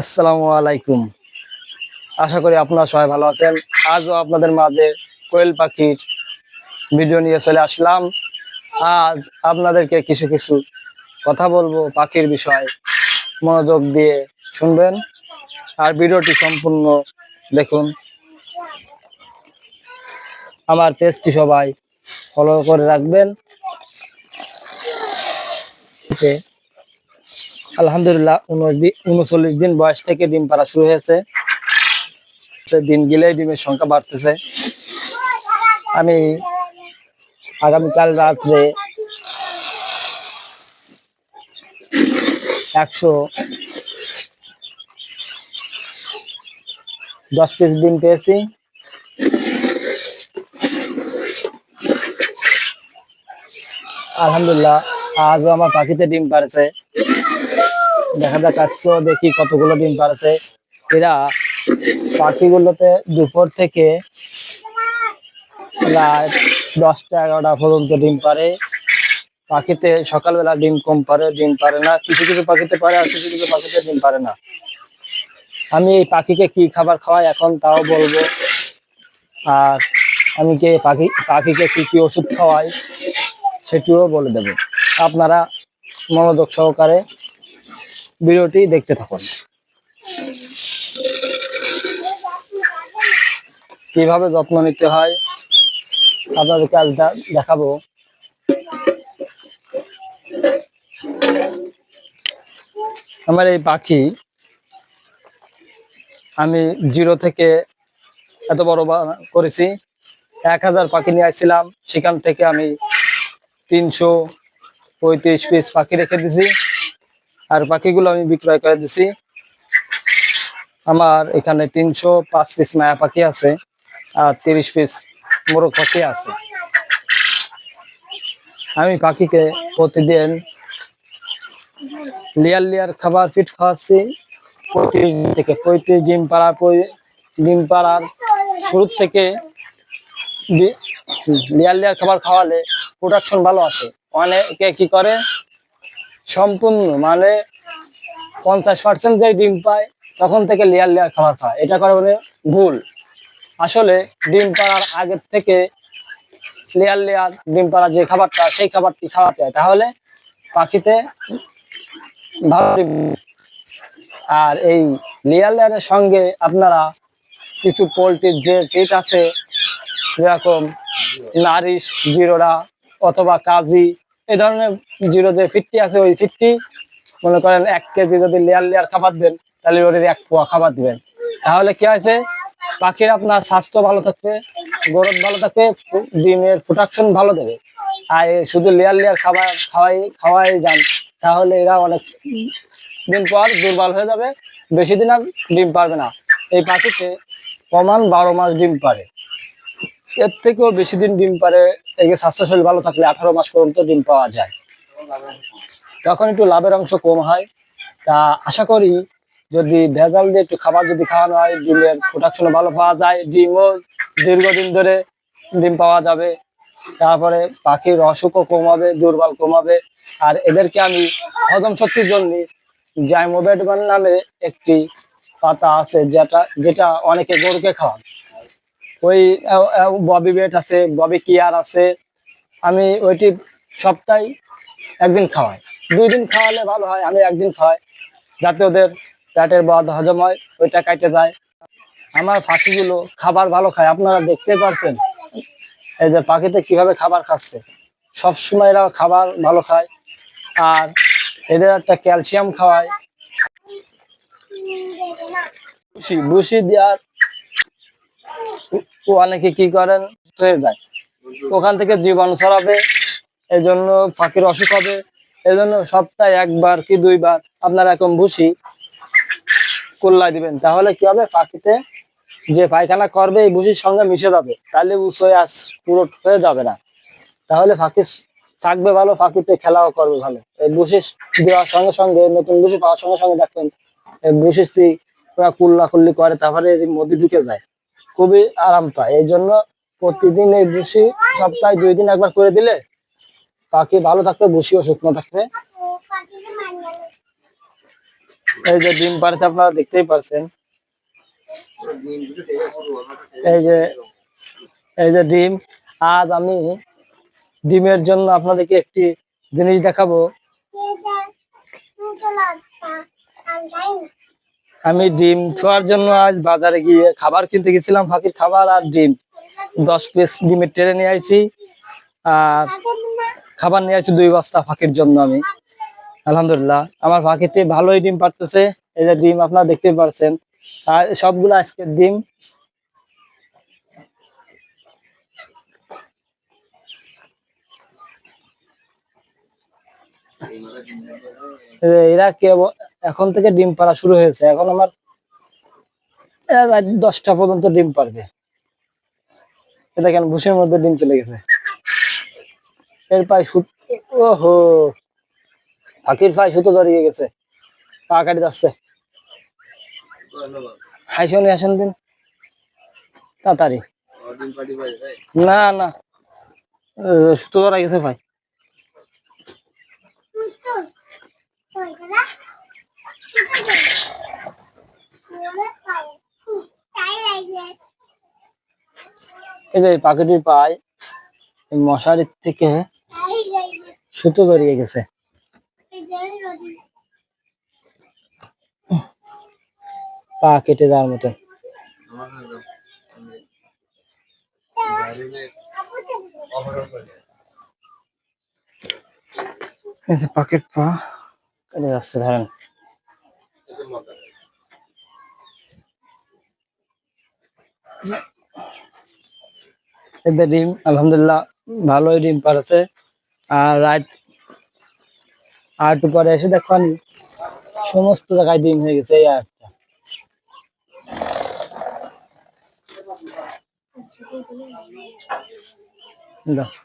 আসসালামু আলাইকুম। আশা করি আপনারা সবাই ভালো আছেন। আজও আপনাদের মাঝে কোয়েল পাখির ভিডিও নিয়ে চলে আসলাম। আজ আপনাদেরকে কিছু কিছু কথা বলব পাখির বিষয়ে। মনোযোগ দিয়ে শুনবেন আর ভিডিওটি সম্পূর্ণ দেখুন। আমার পেজটি সবাই ফলো করে রাখবেন। আলহামদুলিল্লাহ উনচল্লিশ দিন বয়স থেকে ডিম পাড়া শুরু হয়েছে। দিন গেলেই ডিমের সংখ্যা বাড়তেছে। আমি আগামীকাল রাত্রে একশো দশ পিস ডিম পেয়েছি। আলহামদুলিল্লাহ, আজও আমার পাখিতে ডিম পাড়েছে। দেখা যাক আজকেও দেখি কতগুলো ডিম পাড়েছে এরা পাখিগুলোতে দুপুর থেকে রাত দশটা এগারোটা পর্যন্ত ডিম পারে পাখিতে সকালবেলা ডিম কম পারে ডিম পারে না। কিছু কিছু পাখিতে পারে আর কিছু কিছু পাখিতে ডিম পারে না। আমি এই পাখিকে কি খাবার খাওয়াই এখন তাও বলব। আর আমি কে পাখি, পাখিকে কি কি ওষুধ খাওয়াই সেটিও বলে দেব। আপনারা মনোযোগ সহকারে ভিডিওটি দেখতে থাকুন। কীভাবে যত্ন নিতে হয়, আপনাদেরকে আজ দেখাবো। আমার এই পাখি, আমি জিরো থেকে এত বড় করেছি। এক হাজার পাখি নিয়ে আসছিলাম, সেখান থেকে আমি তিনশো পঁয়ত্রিশ পিস পাখি রেখে দিছি। আর পাখিগুলো আমি বিক্রয় করে দিছি। আমার এখানে তিনশো পাঁচ পিস মায়া পাখি আছে আর তিরিশ পিস মোরগ পাখি আছে। আমি পাখিকে প্রতিদিন লেয়ার লেয়ার খাবার ফিট খাওয়াচ্ছি। পঁয়ত্রিশ থেকে পঁয়ত্রিশ ডিম পাড়ার ডিম পাড়ার শুরু থেকে লেয়ার লেয়ার খাবার খাওয়ালে প্রোডাকশন ভালো আসে। অনেকে কি করে সম্পূর্ণ মানে পঞ্চাশ পার্সেন্ট যে ডিম পায়, তখন থেকে লেয়ার লেয়ার খাবার খায়। এটা করে বলে ভুল। আসলে ডিম পাড়ার আগের থেকে লেয়ার লেয়ার ডিম পাড়া যে খাবারটা, সেই খাবারটি খাওয়াতে হয়। তাহলে পাখিতে ভালো আর এই লেয়ার লেয়ারের সঙ্গে আপনারা কিছু পোলট্রির যে ফিট আছে, যেরকম নারিশ, জিরোরা অথবা কাজী এই ধরনের জিরো যে ফিটটি আছে, ওই ফিটটি মনে করেন এক কেজি যদি লেয়ার লেয়ার খাবার দেন, তাহলে ওর এক পোয়া খাবার দিবেন। তাহলে কি হয়েছে? পাখির আপনার স্বাস্থ্য ভালো থাকবে গরম ভালো থাকবে, ডিমের প্রোডাকশন ভালো দেবে। আর শুধু লেয়ার লেয়ার খাবার খাওয়াই খাওয়াই যান, তাহলে এরা অনেক দিন পর দুর্বল হয়ে যাবে। বেশি দিন আর ডিম পারবে না। এই পাখিতে প্রমাণ বারো মাস ডিম পারে। এর থেকেও বেশি দিন ডিম পারে, এই স্বাস্থ্য শরীর ভালো থাকলে আঠারো মাস পর্যন্ত ডিম পাওয়া যায়। তখন একটু লাভের অংশ কম হয়। তা আশা করি যদি ভেজাল দিয়ে একটু খাবার যদি খাওয়ানো হয়, ডিমের প্রোডাকশন ভালো পাওয়া যায়, ডিমও দীর্ঘদিন ধরে ডিম পাওয়া যাবে। তারপরে পাখির অসুখও কমাবে দুর্বল কমাবে আর এদেরকে আমি হজম শক্তির জন্য জাইমোবেডমান নামে একটি পাতা আছে, যেটা যেটা অনেকে গরুকে খাওয়ান। ওই ববি বেট আছে, ববি কিয়ার আছে। আমি ওইটি সপ্তাহে একদিন খাওয়াই। দুই দিন খাওয়ালে ভালো হয়, আমি একদিন খাওয়াই। যাতে ওদের পেটের বাদ হজম হয়, ওইটা কাটে যায়। আমার পাখিগুলো খাবার ভালো খায়, আপনারা দেখতে পারছেন। এই যে পাখিতে কীভাবে খাবার খাচ্ছে। সবসময় এরা খাবার ভালো খায়, আর এদের একটা ক্যালসিয়াম খাওয়ায়। বুসি বুসি দেওয়ার অনেকে কি করেন? হয়ে যায়। ওখান থেকে জীবাণু ছড়াবে এই জন্য পাখির অসুখ হবে। এই জন্য সপ্তাহে একবার কি দুইবার, আপনার এখন ভুসি কুল্লাই দিবেন। তাহলে কি হবে? ফাঁকিতে যে পায়খানা করবে, এই ভুসির সঙ্গে মিশে যাবে। তাহলে উঁচু হয়ে আস, পুরো হয়ে যাবে না। তাহলে ফাঁকি থাকবে ভালো, ফাঁকিতে খেলাও করবে ভালো। এই বুসিস দেওয়ার সঙ্গে সঙ্গে, নতুন বুসি পাওয়ার সঙ্গে সঙ্গে দেখবেন, এই বুসিসটি পুরা কুল্লা কুল্লি করে, তারপরে মধ্যে ঢুকে যায়। খুবই আরাম পায় এই জন্য প্রতিদিন এই বুসি সপ্তাহে দুই দিন একবার করে দিলে পাখি ভালো থাকবে বুসিও শুকনো থাকবে। এই যে ডিম পাড়তে আপনারা দেখতেই পারছেন। এই যে এই যে ডিম। আজ আমি ডিমের জন্য আপনাদেরকে একটি জিনিস দেখাবো। আমি ডিম ছোঁয়ার জন্য আজ বাজারে গিয়ে খাবার কিনতে গেছিলাম, ফাঁকির খাবার আর ডিম। দশ পিস ডিমের ট্রেনে নিয়ে আইছি, আর খাবার নিয়ে আইছি দুই বস্তা ফাঁকির জন্য আমি। আলহামদুলিল্লাহ, আমার ফাঁকিতে ভালোই ডিম পারতেছে এই যে ডিম আপনারা দেখতে পারছেন, আর সবগুলো আজকের ডিম। এরা কেবল এখন থেকে ডিম পাড়া শুরু হয়েছে। এখন আমার দশটা পর্যন্ত ডিম পারবে এটা কেন ভুসির মধ্যে ডিম চলে গেছে। এর পায়ে সুত ওহো! পাখির পায়ে সুতো জড়িয়ে গেছে। পা কাটি যাচ্ছে হাইসনি আসেন দিন? তাড়াতাড়ি। না না। সুতো ধরা গেছে ভাই। এই যে পাখিটির পায়ে মশারির থেকে সুতো জড়িয়ে গেছে। পা কেটে যাওয়ার মতো। পাখির পা কেটে যাচ্ছে, ধরেন। এদের ডিম, আলহামদুলিল্লাহ, ভালোই ডিম পারছে আর রাত আর একটু পরে এসে দেখুন, সমস্ত জায়গায় ডিম হয়ে গেছে এই আটটা। দেখো